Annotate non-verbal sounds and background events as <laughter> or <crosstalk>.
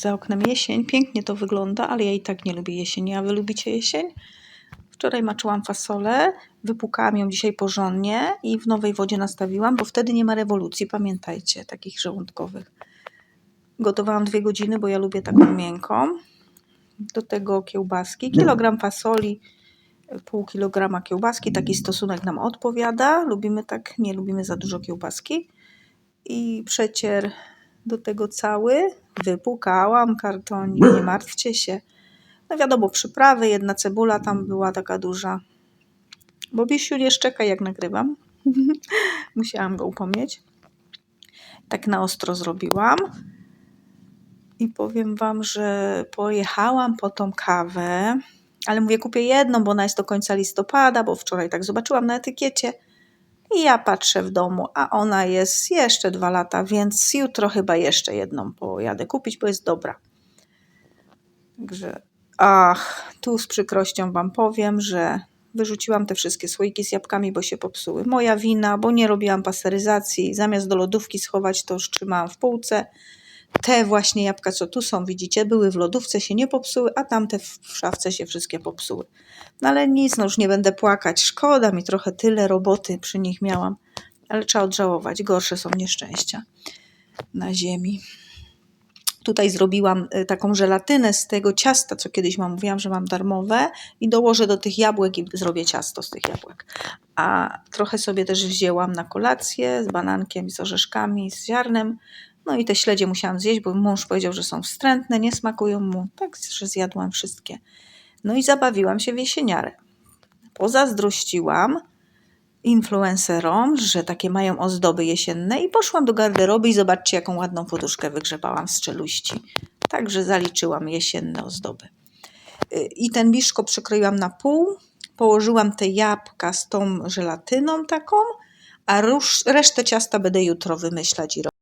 Za oknem jesień, pięknie to wygląda, ale ja i tak nie lubię jesieni. A wy lubicie jesień? Wczoraj maczyłam fasolę, wypłukałam ją dzisiaj porządnie i w nowej wodzie nastawiłam, bo wtedy nie ma rewolucji, pamiętajcie, takich żołądkowych. Gotowałam dwie godziny, bo ja lubię taką miękką. Do tego kiełbaski, kilogram fasoli, pół kilograma kiełbaski, taki stosunek nam odpowiada. Lubimy tak, nie lubimy za dużo kiełbaski. I przecier do tego cały. Wypłukałam kartonik, nie martwcie się. No wiadomo, przyprawy, jedna cebula tam była taka duża. Bo Bisiu nie szczeka jak nagrywam. <laughs> Musiałam go upomnieć. Tak na ostro zrobiłam. I powiem wam, że pojechałam po tą kawę, ale mówię, kupię jedną, bo ona jest do końca listopada, bo wczoraj tak zobaczyłam na etykiecie. I ja patrzę w domu, a ona jest jeszcze dwa lata, więc jutro chyba jeszcze jedną pojadę kupić, bo jest dobra. Także, ach, tu z przykrością wam powiem, że wyrzuciłam te wszystkie słoiki z jabłkami, bo się popsuły. Moja wina, bo nie robiłam pasteryzacji. Zamiast do lodówki schować, to już trzymałam w półce. Te właśnie jabłka, co tu są, widzicie, były w lodówce, się nie popsuły, a tamte w szafce się wszystkie popsuły. No ale nic, no już nie będę płakać. Szkoda mi trochę tyle roboty przy nich miałam, ale trzeba odżałować. Gorsze są nieszczęścia na ziemi. Tutaj zrobiłam y, taką żelatynę z tego ciasta, co kiedyś wam mówiłam, że mam darmowe i dołożę do tych jabłek i zrobię ciasto z tych jabłek. A trochę sobie też wzięłam na kolację z banankiem, z orzeszkami, z ziarnem. No i te śledzie musiałam zjeść, bo mąż powiedział, że są wstrętne, nie smakują mu. Także zjadłam wszystkie. No i zabawiłam się w jesieniarę. Pozazdrościłam influencerom, że takie mają ozdoby jesienne i poszłam do garderoby i zobaczcie, jaką ładną poduszkę wygrzebałam z czeluści. Także zaliczyłam jesienne ozdoby. Y, I ten biszko przykroiłam na pół, położyłam te jabłka z tą żelatyną taką, a resztę ciasta będę jutro wymyślać i robić.